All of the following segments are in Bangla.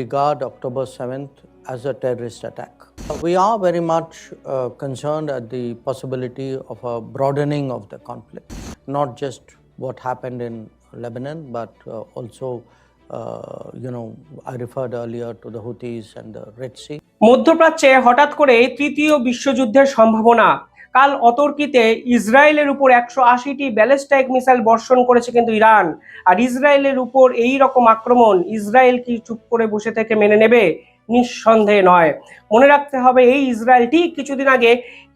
regard October 7th as a terrorist attack. We are very much uh, concerned at the possibility of a broadening of the conflict, not just what happened in Lebanon, but uh, also, uh, you know, I referred earlier to the Houthis and the Red Sea. মধ্যপ্রাচ্যে হঠাৎ করে তৃতীয় বিশ্বযুদ্ধের সম্ভাবনা কাল অতর্কিতে ইসরায়েলের উপর একশো আশিটি ব্যালিস্টাইক মিসাইল বর্ষণ করেছে কিন্তু ইরান। আর ইসরায়েলের উপর এই রকম আক্রমণ ইসরায়েল কি চুপ করে বসে থেকে মেনে নেবে? নিঃসন্দেহে নয়। মনে রাখতে হবে, এই ইসরায়েল ঠিক কিছুদিন আগে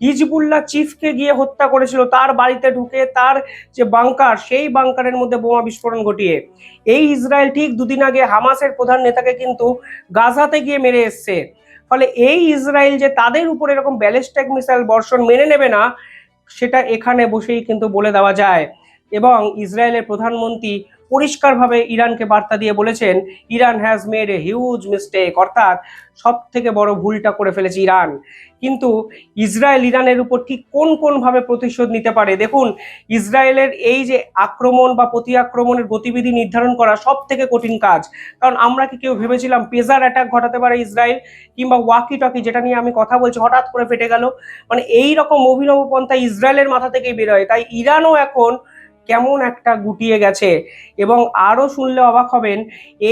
হিজবুল্লাহ চিফকে গিয়ে হত্যা করেছিল। তার বাড়িতে ঢুকে তার যে বাংকার, সেই বাংকারের মধ্যে বোমা বিস্ফোরণ ঘটিয়ে। এই ইসরায়েল ঠিক দুদিন আগে হামাসের প্রধান নেতাকে কিন্তু গাজাতে গিয়ে মেরে এসছে। ফলে এই ইসরায়েল যে তাদের উপর এরকম ব্যালিস্টিক মিসাইল বর্ষণ মেনে নেবে না, সেটা এখানে বসেই কিন্তু বলে দেওয়া যায়। এবং ইসরায়েলের প্রধানমন্ত্রী পরিষ্কারভাবে ইরানকে বার্তা দিয়ে বলেছেন, Iran has made a huge mistake অর্থাৎ সব থেকে বড় ভুলটা করে ফেলেছে ইরান। কিন্তু ইসরায়েল ইরানের উপর ঠিক কোন কোন ভাবে প্রতিশোধ নিতে পারে? দেখুন, ইসরায়েলের এই যে আক্রমণ বা প্রতি আক্রমণের গতিবিধি নির্ধারণ করা সব থেকে কঠিন কাজ। কারণ আমরা কি কেউ ভেবেছিলাম পেজার অ্যাটাক ঘটাতে পারে ইসরায়েল, কিংবা ওয়াকি টকি যেটা নিয়ে আমি কথা বলছি, হঠাৎ করে ফেটে গেল? মানে এই রকম অভিনব পন্থা ইসরায়েলের মাথা থেকেই বেরোয় তাই ইরানও এখন কেমন একটা গুটিয়ে গেছে এবং আরও শুনলে অবাক হবেন,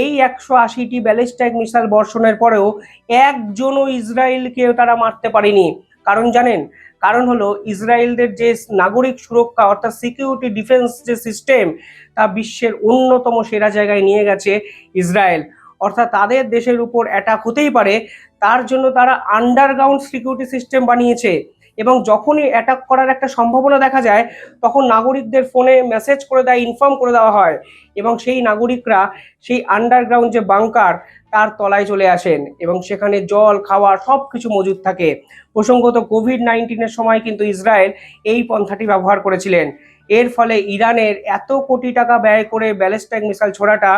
এই একশো আশিটি ব্যালিস্টাইক মিসাইল বর্ষণের পরেও একজনও ইসরায়েলকে তারা মারতে পারেনি। কারণ জানেন, কারণ হলো ইসরায়েলদের যে নাগরিক সুরক্ষা অর্থাৎ সিকিউরিটি ডিফেন্স যে সিস্টেম, তা বিশ্বের অন্যতম সেরা জায়গায় নিয়ে গেছে ইসরায়েল। অর্থাৎ তাদের দেশের উপর অ্যাটাক হতেই পারে, তার জন্য তারা আন্ডারগ্রাউন্ড সিকিউরিটি সিস্টেম বানিয়েছে। এবং যখনই অ্যাটাক করার একটা সম্ভাবনা দেখা যায়, তখন নাগরিকদের ফোনে মেসেজ করে দেয় ইনফর্ম করে দেওয়া হয়। এবং সেই নাগরিকরা, সেই আন্ডারগ্রাউন্ড যে বাংকার তার তলায় চলে আসেন এবং সেখানে জল, খাওয়া সব কিছু মজুদ থাকে। প্রসঙ্গত কোভিড নাইন্টিনের সময় কিন্তু ইসরায়েল এই পন্থাটি ব্যবহার করেছিলেন। এর ফলে ইরানের এত কোটি টাকা ব্যয় করে ব্যালিস্টিক মিসাইল ছোড়াটা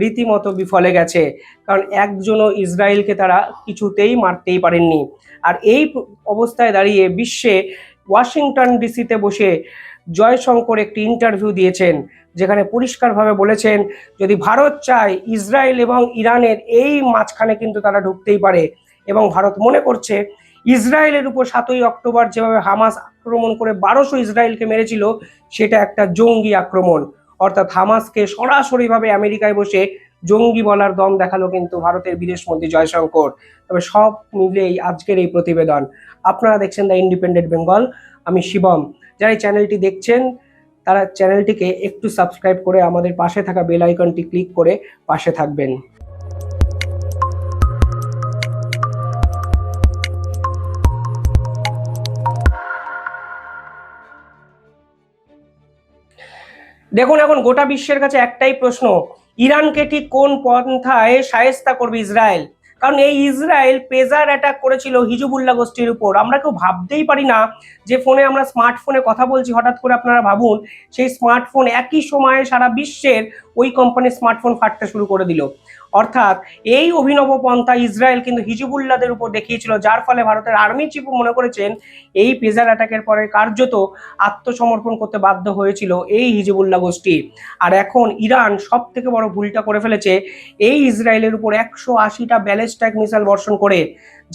রীতিমতো বিফলে গেছে। কারণ একজনও ইসরায়েলকে তারা কিছুতেই মারতেই পারেননি। আর এই অবস্থায় দাঁড়িয়ে বিশ্বে ওয়াশিংটন ডিসিতে বসে জয়শঙ্কর একটি ইন্টারভিউ দিয়েছেন, যেখানে পরিষ্কারভাবে বলেছেন, যদি ভারত চায় ইসরায়েল এবং ইরানের এই মাঝখানে কিন্তু তারা ঢুকতেই পারে। এবং ভারত মনে করছে, ইসরায়েলের উপর সাতই অক্টোবর যেভাবে হামাস আক্রমণ করে বারোশো ইসরায়েলকে মেরেছিল, সেটা একটা জঙ্গি আক্রমণ। অর্থাৎ হামাসকে সরাসরিভাবে আমেরিকায় বসে জঙ্গি বলার দম দেখাল কিন্তু ভারতের বিদেশমন্ত্রী জয়শঙ্কর। তবে সব মিলেই আজকের এই প্রতিবেদন। আপনারা দেখছেন দ্য ইন্ডিপেন্ডেন্ট বেঙ্গল, আমি শিবম। যারা চ্যানেলটি দেখছেন, তারা চ্যানেলটিকে একটু সাবস্ক্রাইব করে আমাদের পাশে থাকা বেল আইকনটি ক্লিক করে পাশে থাকবেন। দেখুন, এখন গোটা বিশ্বের কাছে একটাই প্রশ্ন, ইরানকে ঠিক কোন পন্থায় সায়েস্তা করবে ইসরায়েল? কারণ এই ইসরায়েল পেজার অ্যাটাক করেছিল হিজুবুল্লাহ গোষ্ঠীর উপর। আমরা কেউ ভাবতেই পারি না যে ফোনে আমরা স্মার্টফোনে কথা বলছি, হঠাৎ করে আপনারা ভাবুন, সেই স্মার্টফোন একই সময়ে সারা বিশ্বের ওই কোম্পানির স্মার্টফোন ফাটতে শুরু করে দিল। অর্থাৎ এই অভিনব পন্থা ইসরায়েল কিন্তু হিজুবুল্লাদের উপর দেখিয়েছিল, যার ফলে ভারতের আর্মি চিফও মনে করেছেন এই পেজার অ্যাটাকের পরে কার্যত আত্মসমর্পণ করতে বাধ্য হয়েছিল এই হিজবুল্লাহ গোষ্ঠী। আর এখন ইরান সব থেকে বড় ভুলটা করে ফেলেছে, এই ইসরায়েলের উপর একশো আশিটা ব্যালিস্টিক মিসাইল বর্ষণ করে,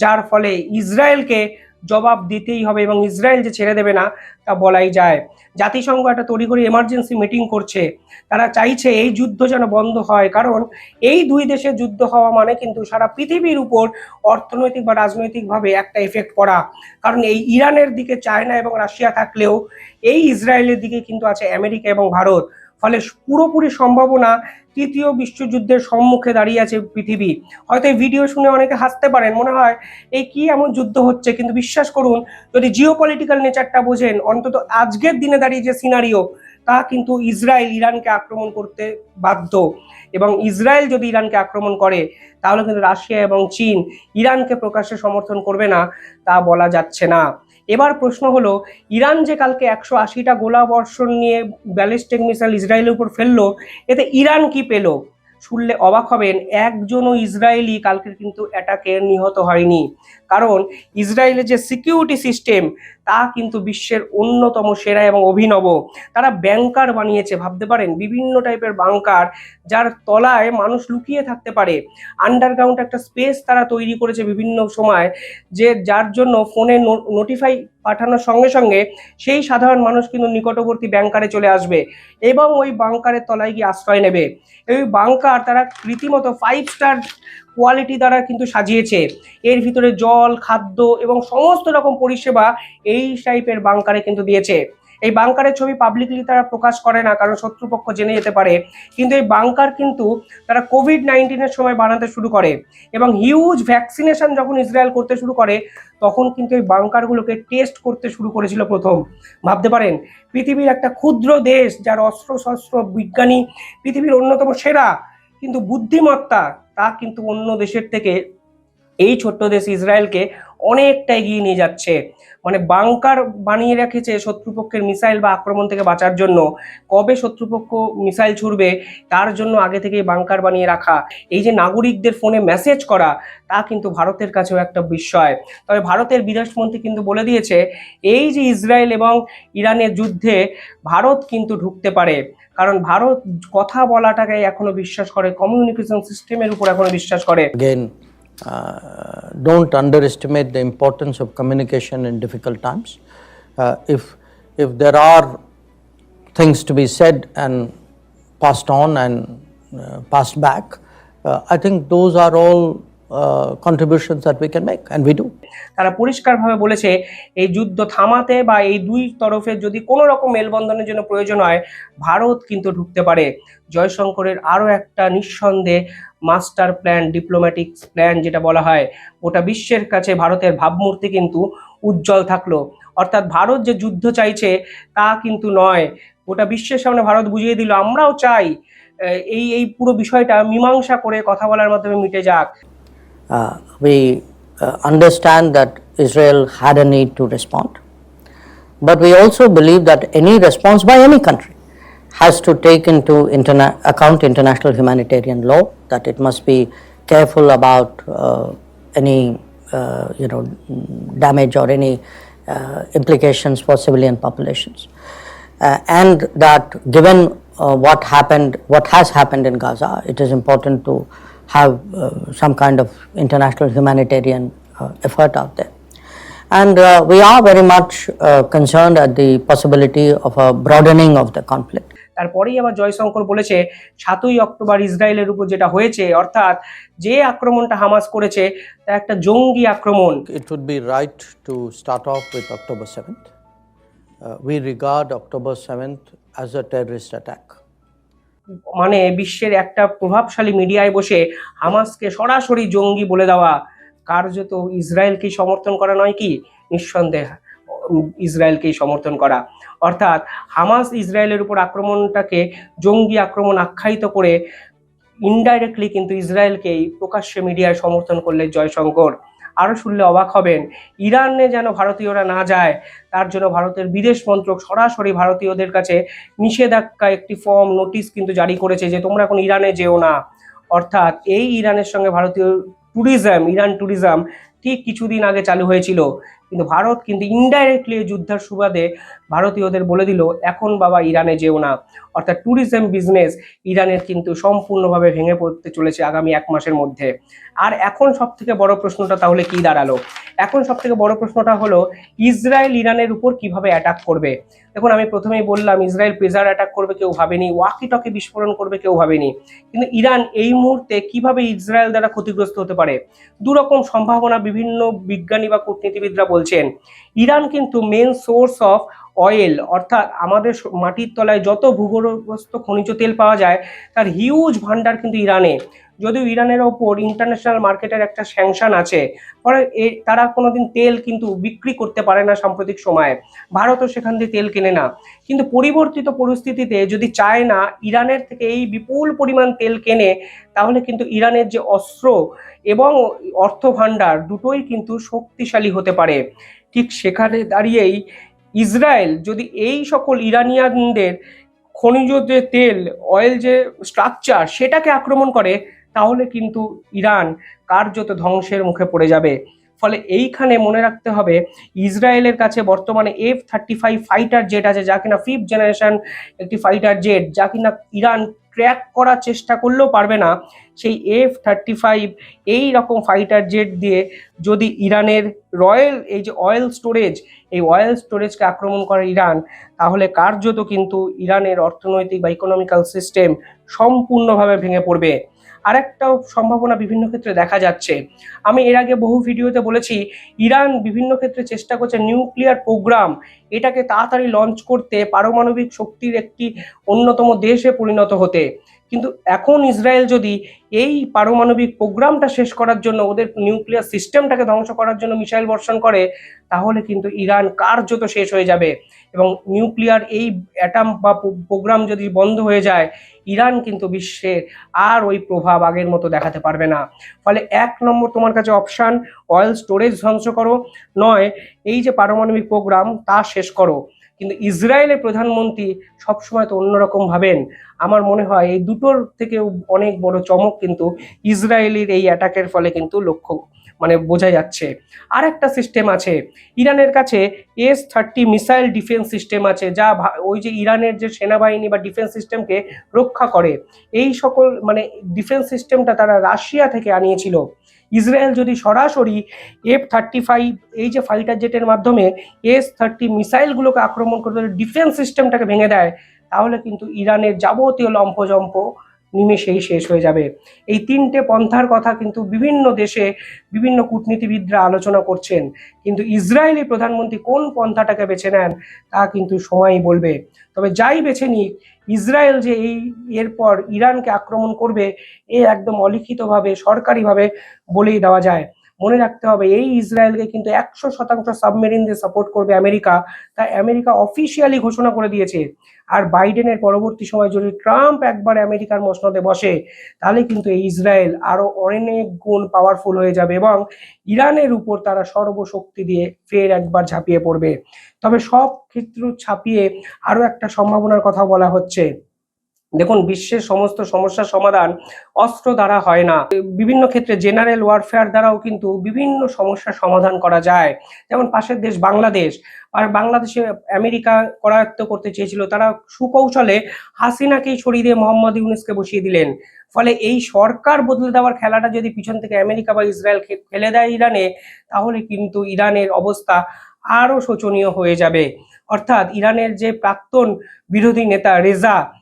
যার ফলে ইসরায়েলকে জবাব দিতেই হবে এবং ইসরায়েল যে ছেড়ে দেবে না তা বলাই যায়। জাতিসংঘ একটা তড়িঘড়ি এমার্জেন্সি মিটিং করছে। তারা চাইছে এই যুদ্ধ যেন বন্ধ হয়। কারণ এই দুই দেশের যুদ্ধ হওয়া মানে কিন্তু সারা পৃথিবীর উপর অর্থনৈতিক বা রাজনৈতিকভাবে একটা এফেক্ট পড়া। কারণ এই ইরানের দিকে চায়না এবং রাশিয়া থাকলেও এই ইসরায়েলের দিকে কিন্তু আছে আমেরিকা এবং ভারত। ফলে পুরোপুরি সম্ভাবনা তৃতীয় বিশ্বযুদ্ধের সম্মুখে দাঁড়িয়ে আছে পৃথিবী। হয়তো এই ভিডিও শুনে অনেকে হাসতে পারেন, মনে হয়, এই কি এমন যুদ্ধ হচ্ছে? কিন্তু বিশ্বাস করুন, যদি জিও পলিটিক্যাল নেচারটা বোঝেন, অন্তত আজকের দিনে দাঁড়িয়ে যে সিনারিও তা কিন্তু ইসরায়েল ইরানকে আক্রমণ করতে বাধ্য। এবং ইসরায়েল যদি ইরানকে আক্রমণ করে, তাহলে কিন্তু রাশিয়া এবং চীন ইরানকে প্রকাশ্যে সমর্থন করবে না, তা বলা যাচ্ছে না। এবার প্রশ্ন হলো, ইরান যে কালকে একশো আশিটা গোলা বর্ষণ নিয়ে ব্যালিস্টিক মিসাইল ইসরায়েলের উপর ফেলল, এতে ইরান কি পেল? শুনলে অবাক হবেন, একজনও ইসরায়েলি কালকে কিন্তু অ্যাটাকে নিহত হয়নি। কারণ ইসরায়েলের যে সিকিউরিটি সিস্টেম তা কিন্তু বিশ্বের অন্যতম সেরা এবং অভিনব। তারা ব্যাংকার বানিয়েছে, ভাবতে পারেন? বিভিন্ন টাইপের বাংকার যার তলায় মানুষ লুকিয়ে থাকতে পারে। আন্ডারগ্রাউন্ড একটা স্পেস তারা তৈরি করেছে বিভিন্ন সময়, যে যার জন্য ফোনে নোটিফাই পাঠানোর সঙ্গে সঙ্গে সেই সাধারণ মানুষ কিন্তু নিকটবর্তী ব্যাংকারে চলে আসবে এবং ওই বাংকারের তলায় গিয়ে আশ্রয় নেবে। এই বাংকার তারা রীতিমতো ফাইভ স্টার কোয়ালিটি দ্বারা কিন্তু সাজিয়েছে। এর ভিতরে জল, খাদ্য এবং সমস্ত রকম পরিষেবা এই টাইপের বাংকারে কিন্তু দিয়েছে। এই বাংকারের ছবি পাবলিকলি তারা প্রকাশ করে না, কারণ শত্রুপক্ষ জেনে যেতে পারে। কিন্তু এই বাংকার কিন্তু তারা কোভিড নাইন্টিনের সময় বানাতে শুরু করে এবং হিউজ ভ্যাকসিনেশন যখন ইসরায়েল করতে শুরু করে, তখন কিন্তু এই বাংকারগুলোকে টেস্ট করতে শুরু করেছিল প্রথম। ভাবতে পারেন, পৃথিবীর একটা ক্ষুদ্র দেশ যার অস্ত্র শস্ত্র বিজ্ঞানী, পৃথিবীর অন্যতম সেরা কিন্তু বুদ্ধিমত্তা তা কিন্তু অন্য দেশের থেকে এই ছোট্ট দেশ ইসরায়েলকে অনেকটা এগিয়ে নিয়ে যাচ্ছে। মানে বাংকার বানিয়ে রেখেছে শত্রুপক্ষের মিসাইল বা আক্রমণ থেকে বাঁচার জন্য। কবে শত্রুপক্ষ মিসাইল ছুড়বে, তার জন্য আগে থেকেই বাংকার বানিয়ে রাখা। এই যে নাগরিকদের ফোনে মেসেজ করা, তা কিন্তু ভারতের কাছেও একটা বিস্ময়। তবে ভারতের বিদেশমন্ত্রী কিন্তু বলে দিয়েছে, এই যে ইসরায়েল এবং ইরানের যুদ্ধে ভারত কিন্তু ঢুকতে পারে। কারণ ভারত কথা বলাটাকে এখনও বিশ্বাস করে কমিউনিকেশন সিস্টেমের উপর এখনও বিশ্বাস করে। Uh, don't underestimate the importance of communication in difficult times. Uh, if, if there are things to be said and passed on and uh, passed back, uh, I think those are all uh, contributions that we can make, and we do. তারা পরিষ্কারভাবে বলেছে এই যুদ্ধ থামাতে বা এই দুই তরফের যদি কোনো রকম মেলবন্ধনের জন্য প্রয়োজন হয় ভারত কিন্তু ঢুকতে পারে জয়শঙ্করের আরও একটা নিঃসন্দেহে মাস্টার প্ল্যান ডিপ্লোম্যাটিক প্ল্যান যেটা বলা হয় গোটা বিশ্বের কাছে ভারতের ভাবমূর্তি কিন্তু উজ্জ্বল থাকল। অর্থাৎ ভারত যে যুদ্ধ চাইছে তা কিন্তু নয়। গোটা বিশ্বের সামনে ভারত বুঝিয়ে দিল আমরাও চাই। এই এই পুরো বিষয়টা মীমাংসা করে কথা বলার মাধ্যমে মিটে যাক। uh, understand that Israel had a need to respond, but we also believe that any response by any country has to take into interna- account international humanitarian law, that it must be careful about uh, any uh, you know damage or any uh, implications for civilian populations, uh, and that given uh, what happened, what has happened in Gaza, it is important to have uh, some kind of international humanitarian uh, effort out there. And uh, we are very much uh, concerned at the possibility of a broadening of the conflict. তারপরেই আবার জয়শঙ্কর বলেছে সাতই অক্টোবর ইসরায়েলের উপর যেটা হয়েছে অর্থাৎ যে আক্রমণটা হামাস করেছে তা একটা জঙ্গি আক্রমণ। It would be right to start off with October 7th. We we October October 7th as a attack মানে বিশ্বের একটা প্রভাবশালী মিডিয়ায় বসে হামাসকে সরাসরি জঙ্গি বলে দেওয়া কার্যত ইসরায়েলকেই সমর্থন করা নয় কি? নিঃসন্দেহ। ইসরায়েলকেই সমর্থন করা। অর্থাৎ হামাস ইসরায়েলের উপর আক্রমণটাকে জঙ্গি আক্রমণ আখ্যায়িত করে ইনডাইরেক্টলি কিন্তু ইসরায়েলকেই প্রকাশ্যে মিডিয়ায় সমর্থন করলে জয়শঙ্কর। আরও শুনলে অবাক হবেন, ইরানে যেন ভারতীয়রা না যায়, তার জন্য ভারতের বিদেশ মন্ত্রক সরাসরি ভারতীয়দের কাছে নিষেধাজ্ঞা একটি ফর্ম নোটিশ কিন্তু জারি করেছে যে তোমরা এখন ইরানে যেও না। অর্থাৎ এই ইরানের সঙ্গে ভারতীয় ট্যুরিজম ইরান ট্যুরিজম ঠিক কিছুদিন আগে চালু হয়েছিল। কিন্তু ভারত কিন্তু ইনডাইরেক্টলি যুদ্ধের সুবাদে ভারতীয়দের বলে দিল, এখন বাবা ইরানে যেও না। অর্থাৎ ট্যুরিজম বিজনেস ইরানের কিন্তু সম্পূর্ণভাবে ভেঙে পড়তে চলেছে আগামী এক মাসের মধ্যে। আর এখন সব থেকে বড় প্রশ্নটা তাহলে কি দাঁড়াল? এখন সব থেকে বড় প্রশ্নটা হলো, ইসরায়েল ইরানের উপর কীভাবে অ্যাটাক করবে? দেখুন, আমি প্রথমেই বললাম, ইসরায়েল প্রেজার অ্যাটাক করবে কেউ ভাবেনি ওয়াকি টকে বিস্ফোরণ করবে কেউ ভাবেনি। কিন্তু ইরান এই মুহূর্তে কীভাবে ইসরায়েল দ্বারা ক্ষতিগ্রস্ত হতে পারে? দুরকম সম্ভাবনা বিভিন্ন বিজ্ঞানী বা কূটনীতিবিদরা বলছেন, ইরান কিন্তু মেন সোর্স অফ অয়েল অর্থাৎ আমাদের মাটির তলায় যত ভূগর্ভস্থ খনিজ তেল পাওয়া যায়, তার হিউজ ভান্ডার কিন্তু ইরানে। যদিও ইরানের ওপর ইন্টারন্যাশনাল মার্কেটের একটা স্যাংশন আছে, ফলে তারা কোনোদিন তেল কিন্তু বিক্রি করতে পারে না সাম্প্রতিক সময়ে। ভারতও সেখান থেকে তেল কেনে না। কিন্তু পরিবর্তিত পরিস্থিতিতে যদি চায় না ইরানের থেকে এই বিপুল পরিমাণ তেল কেনে, তাহলে কিন্তু ইরানের যে অস্ত্র এবং অর্থ ভাণ্ডার দুটোই কিন্তু শক্তিশালী হতে পারে। ঠিক সেখানে দাঁড়িয়েই ইসরায়েল যদি এই সকল ইরানিয়ানদের খনিজ যে তেল অয়েল যে স্ট্রাকচার সেটাকে আক্রমণ করে তাহলে কিন্তু ইরান কার্যত ধ্বংসের মুখে পড়ে যাবে। ফলে এইখানে মনে রাখতে হবে, ইসরায়েলের কাছে বর্তমানে F thirty five fighter jet আছে, যা কিনা ফিফথ জেনারেশন একটি ফাইটার জেট যা কিনা ইরান ট্র্যাক করার চেষ্টা করলেও পারবে না। সেই এফ থার্টি ফাইভ এই রকম ফাইটার জেট দিয়ে যদি ইরানের রয়্যাল এই যে অয়েল স্টোরেজ এই অয়েল স্টোরেজকে আক্রমণ করে ইরান, তাহলে কার্যত কিন্তু ইরানের অর্থনৈতিক বা ইকোনমিক্যাল সিস্টেম সম্পূর্ণভাবে ভেঙে পড়বে। আরেকটাও সম্ভাবনা বিভিন্ন ক্ষেত্রে দেখা যাচ্ছে। আমি এর আগে বহু ভিডিওতে বলেছি, ইরান বিভিন্ন ক্ষেত্রে চেষ্টা করছে নিউক্লিয়ার প্রোগ্রাম এটাকে তাড়াতাড়ি লঞ্চ করতে পারমাণবিক শক্তির একটি অন্যতম দেশে পরিণত হতে। কিন্তু এখন ইসরায়েল যদি এই পারমাণবিক প্রোগ্রামটা শেষ করার জন্য, ওদের নিউক্লিয়ার সিস্টেমটাকে ধ্বংস করার জন্য মিসাইল বর্ষণ করে, তাহলে কিন্তু ইরান কার্যত শেষ হয়ে যাবে। এবং নিউক্লিয়ার এই অ্যাটাম বা প্রোগ্রাম যদি বন্ধ হয়ে যায়, ইরান কিন্তু বিশ্বে আর ওই প্রভাব আগের মতো দেখাতে পারবে না। ফলে এক নম্বর তোমার কাছে অপশান, অয়েল স্টোরেজ ধ্বংস করো। নয়, এই যে পারমাণবিক প্রোগ্রাম তা শেষ করো। কিন্তু ইসরায়েলের প্রধানমন্ত্রী সবসময় তো অন্যরকম ভাবেন। আমার মনে হয় এই দুটোর থেকে অনেক বড় চমক কিন্তু ইসরায়েলের এই অ্যাটাকের ফলে কিন্তু লক্ষ্য মানে বোঝা যাচ্ছে। আর একটা সিস্টেম আছে, ইরানের কাছে S thirty missile defence system আছে, যা ওই যে ইরানের যে সেনাবাহিনী বা ডিফেন্স সিস্টেমকে রক্ষা করে। এই সকল মানে ডিফেন্স সিস্টেমটা তারা রাশিয়া থেকে আনিয়েছিল। ইসরায়েল যদি সরাসরি এফ থার্টি ফাইভ এই যে ফাইটার জেটের মাধ্যমে এস থার্টি মিসাইলগুলোকে আক্রমণ করতে ডিফেন্স সিস্টেমটাকে ভেঙে দেয়, তাহলে কিন্তু ইরানের যাবতীয় লম্ফজম্প নিমেষেই শেষ হয়ে যাবে। এই তিনটে পন্থার কথা কিন্তু বিভিন্ন দেশে বিভিন্ন কূটনীতিবিদরা আলোচনা করছেন। কিন্তু ইসরায়েলি প্রধানমন্ত্রী কোন পন্থাটাকে বেছে নেন, তা কিন্তু সময়ই বলবে। তবে যাই বেছে নিক, ইসরায়েল যে এই এরপর ইরানকে আক্রমণ করবে, এ একদম অলিখিতভাবে, সরকারিভাবে বলেই দেওয়া যায়। মনে রাখতে হবে, এই ইসরায়েলকে কিন্তু একশো শতাংশ সাবমেরিন দিয়ে সাপোর্ট করবে আমেরিকা। তা আমেরিকা অফিসিয়ালি ঘোষণা করে দিয়েছে, আর বাইডেনের পরবর্তী সময় যদি ট্রাম্প একবার আমেরিকার মসনদে বসে, তাহলে কিন্তু এই ইসরায়েল আরও অনেক গুণ পাওয়ারফুল হয়ে যাবে এবং ইরানের উপর তারা সর্বশক্তি দিয়ে ফের একবার ঝাঁপিয়ে পড়বে। তবে সব ক্ষেত্র ছাপিয়ে আরও একটা সম্ভাবনার কথা বলা হচ্ছে। দেখুন, বিশ্বের সমস্ত সমস্যার সমাধান অস্ত্র দ্বারা হয় না। বিভিন্ন ক্ষেত্রে জেনারেল ওয়ারফেয়ার দ্বারাও কিন্তু বিভিন্ন সমস্যার সমাধান করা যায়। যেমন পাশের দেশ বাংলাদেশ, আর বাংলাদেশে আমেরিকা করায়ত্ত করতে চেয়েছিল। তারা সুকৌশলে হাসিনাকেই সরিয়ে দিয়ে মোহাম্মদ ইউনুসকে বসিয়ে দিলেন। ফলে এই সরকার বদলে দেওয়ার খেলাটা যদি পিছন থেকে আমেরিকা বা ইসরায়েল খে- ফেলে দেয় ইরানে, তাহলে কিন্তু ইরানের অবস্থা আরও শোচনীয় হয়ে যাবে। অর্থাৎ ইরানের যে প্রাক্তন বিরোধী নেতা রেজা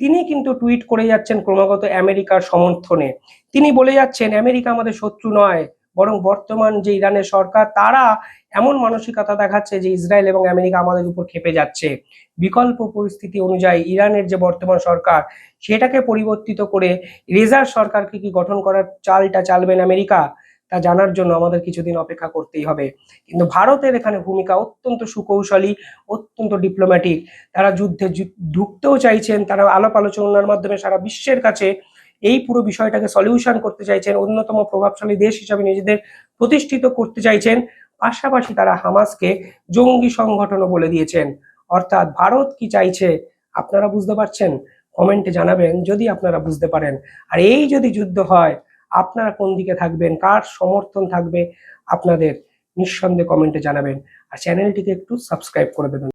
তিনি কিন্তু টুইট করে যাচ্ছেন ক্রমাগত আমেরিকার সমর্থনে। তিনি বলে যাচ্ছেন, আমেরিকা আমাদের শত্রু নয়, বরং বর্তমান যে ইরানের সরকার, তারা এমন মানসিকতা দেখাচ্ছে যে ইসরায়েল এবং আমেরিকা আমাদের উপর খেপে যাচ্ছে। বিকল্প পরিস্থিতি অনুযায়ী ইরানের যে বর্তমান সরকার, সেটাকে পরিবর্তিত করে রেজার সরকারকে কি গঠন করার চালটা চালবেন আমেরিকা? তা জানার জন্য আমাদের কিছুদিন অপেক্ষা করতেই হবে। কিন্তু ভারতের এখানে ভূমিকা অত্যন্ত সুকৌশলী, অত্যন্ত ডিপ্লোম্যাটিক তারা যুদ্ধে ঢুকতেও চাইছেন, তারা আলাপ আলোচনার মাধ্যমে সারা বিশ্বের কাছে এই পুরো বিষয়টাকে সলিউশন করতে চাইছেন, অন্যতম প্রভাবশালী দেশ হিসাবে নিজেদের প্রতিষ্ঠিত করতে চাইছেন। পাশাপাশি তারা হামাসকে জঙ্গি সংগঠনও বলে দিয়েছেন। অর্থাৎ ভারত কি চাইছে, আপনারা বুঝতে পারছেন? কমেন্টে জানাবেন, যদি আপনারা বুঝতে পারেন। আর এই যদি যুদ্ধ হয় আপনারা কোন দিকে থাকবেন? কার সমর্থন থাকবে? আপনাদের নিঃসন্দেহে কমেন্টে জানাবেন। আর চ্যানেলটিকে একটু সাবস্ক্রাইব করে দেবেন।